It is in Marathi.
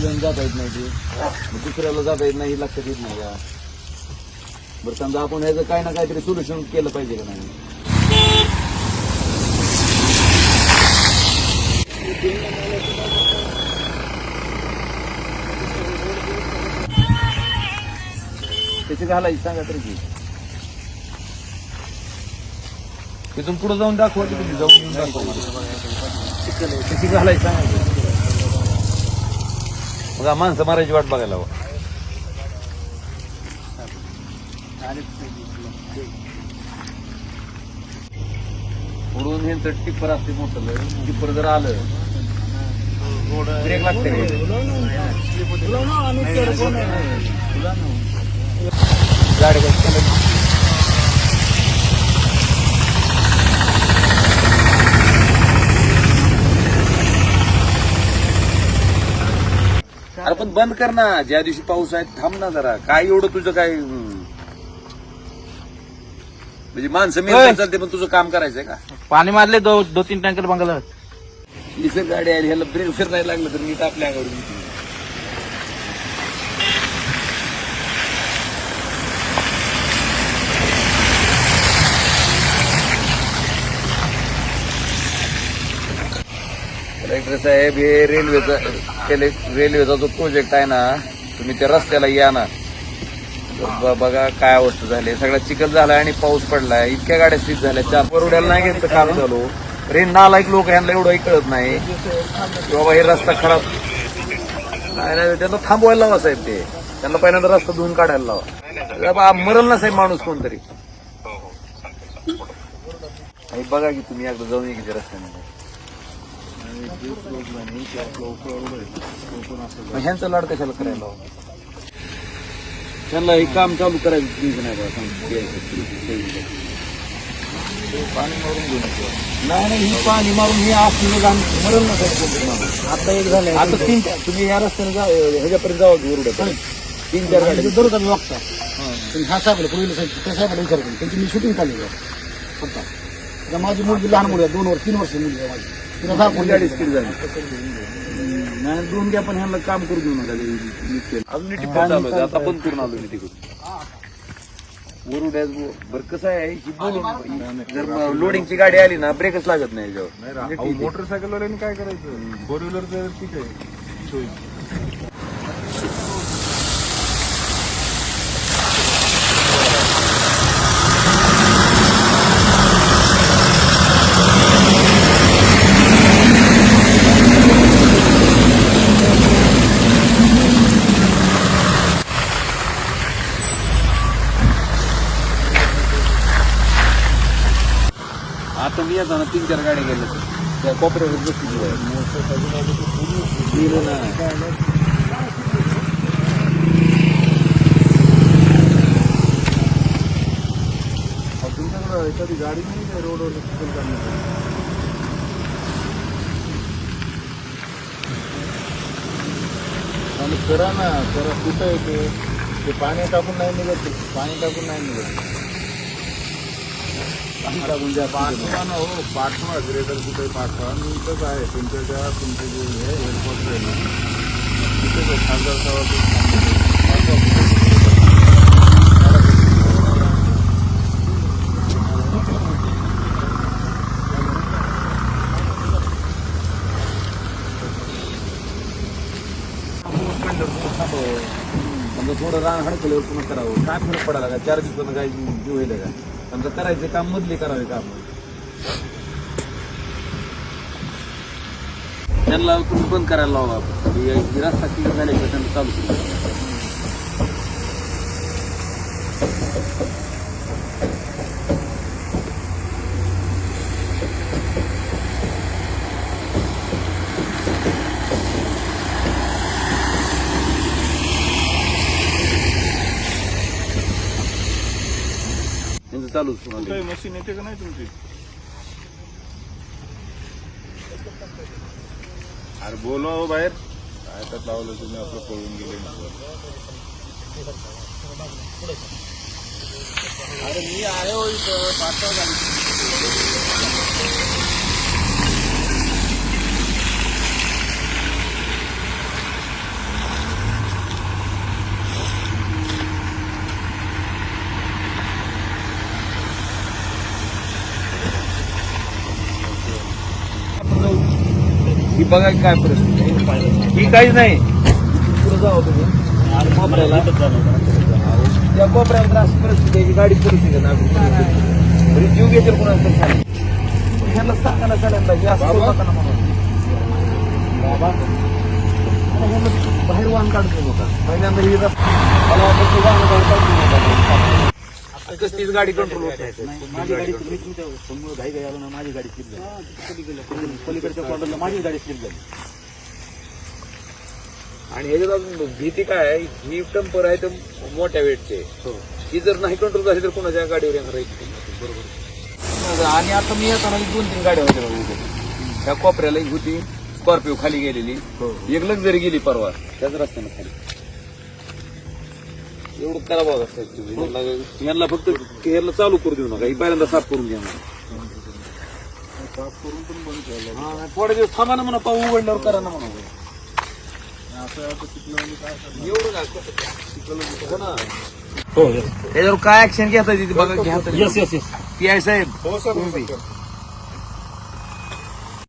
पहिल्यांदा जाता येत नाही ती. दुसऱ्याला जाता येत नाही लक्षात येत नाही का? बरं समजा आपण ह्याचं काय ना काहीतरी सोल्युशन केलं पाहिजे का नाही? त्याची घालायची सांगा तरी की तिथून पुढे जाऊन दाखवा तुम्ही जाऊन येऊन दाखवा. मला. त्याची घालायची सांगा हा माणसं मारायची वाट बघायला हवं. पुढून हे तर टिप्पर असते मोठं टिप्पर जर आलं ब्रेक लागते. रे गाडी बस चालत. अरे पण बंद कर ना ज्या दिवशी पाऊस आहे थांब ना जरा काय एवढं तुझं काय हम्म. म्हणजे माणसं. मिळतात चालते पण तुझं काम करायचंय का पाणी मारले दो दो तीन टँकर बंगाला इथं गाडी आली ह्याला ब्रेक फिर नाही लागलं तर नीट आपल्या अंगावर. कलेक्टर साहेब हे रेल्वेचा रेल्वेचा जो प्रोजेक्ट आहे ना तुम्ही त्या रस्त्याला या ना. बघा काय अवस्था झाली. सगळा चिखल झाला आणि पाऊस पडलाय. इतक्या गाड्या स्लिप झाल्या. चार परोड्याला नाही घेतलं काम चालू. रे नालायक लोक ह्यांना एवढंही कळत नाही. बाबा हे रस्ता खराब. नाही नाही त्यांना थांबवायला लावा साहेब ते. त्यांना पहिल्यांदा रस्ता धुवून काढायला लावा. बाबा मरल ना साहेब माणूस कोणतरी. आणि बघा की तुम्ही एकदा जाऊन ये की त्या रस्त्याने मग ह्यांचं लाड कशाला करायला? त्यांना हे काम चालू करायचं नाही बघा. पाणी मारून घेऊन. नाही नाही ही पाणी मारून हे असलेलं काम मरल ना साहेब कोणतरी माणूस आता एक झालंय आता तीन तुम्ही ह्या रस्त्याने जा ह्याच्यापर्यंत जावा की वरुड्यापर्यंत. तीन चार गाडी दररोज आम्ही वागता पण ह्या साहेबाला पूर्वीला साहेब त्या साहेबाला विचार त्यांची मी शूटिंग काढली आता माझी मुलगी लहान मुलगी आहे दोन वर्ष तीन वर्ष मुलगी आहे माझी तिला गाडी स्पीड झाली. नाही दोन घ्या पण ह्यांना काम करू देऊ नका ते केलं. अजून नीट चालू आहे. आता बंद करून आलो मी तिकडून बरं कसं आहे ही बोलून जर लोडिंगची गाडी आली ना ब्रेकच लागत नाही याच्यावर. अहो, मोटरसायकलवाल्यांनी काय करायचं? फोर व्हीलर तर ठीक आहे. सोयी. आता मी येताना तीन चार गाड्या गेल्या. त्या कोपऱ्यावर बसली गेलं ना. तुमच्याकडं एखादी गाडी नाही का रोडवर चिखल काढण्यासाठी आणि करा ना करा. कुठं येते ते पाणी टाकून नाही निघत. पाणी टाकून नाही निघत. पाठवा ना हो पाठवा. ग्रेटर कुठे पाठवा? मी इथंच आहे. तुमच्या त्या तुमचे जे हे एअरपोर्ट आहे ना तिथेच खासदार थोडं रान पुन्हा करावं. काय फरक पडायला का चार दिवसानं काय जीव होईल का समजा करायचे काम मधले करावे काम त्यांना तुम्ही बंद करायला लावा आपण. हे रस्ता क्लिअर झाल्याशिवाय त्यांना चालू त्यांचं चालूच पुन्हा मशीन येते का नाही तुमची? अरे बोलवा हो बाहेर. काय तर लावलं तुम्ही आपलं पळून गेले अरे मी आहे हो इथं पाठवा गाडी बघा काय परिस्थिती आहे. ही काहीच नाही. पुढे जावं तुम्ही आणि कोपऱ्याला. त्या कोपऱ्याला परिस्थिती आहे गाडी परिस्थिती आहे ना. तरी जीव घेतील कोणाला तरी सांगा. ह्यांना सांगा ना सगळ्यांना हे असं म्हणून. बाबा. बाहेर वाहन काढतो नका पहिल्यांदा ही रस्ता- मला वाटतं ते वाहन बाहेर काढतो कसलीच गाडी कंट्रोल होत नाही. माझी गाडी मी तुमच्यासमोर घाई घाई आलो ना माझी गाडी स्लिप झाली पलीकडच्या कॉर्नरला माझी गाडी स्लिप झाली आणि ह्याच्यात अजून भीती काय आहे? ही टंपर आहे तर मोठ्या वेटचे. ही. जर नाही कंट्रोल झाली तर कोणाच्या गाडीवर येणार आहे? बरोबर. आणि आता मी येताना दोन तीन गाड्या होत्या बघा. त्या कोपऱ्याला एक होती स्कॉर्पिओ खाली गेलेली. एक लक्झरी गेली परवा त्याच रस्त्यानं खाली. एवढं त्याला बघा साहेब तुम्ही. यांना- फक्त ह्याला चालू करू देऊ नका. ही पहिल्यांदा साफ करून घ्या. साफ करून पण बंद केलं हा, थोडे दिवस थांबा ना म्हणा पाऊ उघडल्यावर करा ना म्हणा? एवढं काय? हो ना. त्याच्यावर काय ऍक्शन घेता येते बघा घ्या yes yes yes P I साहेब हो सर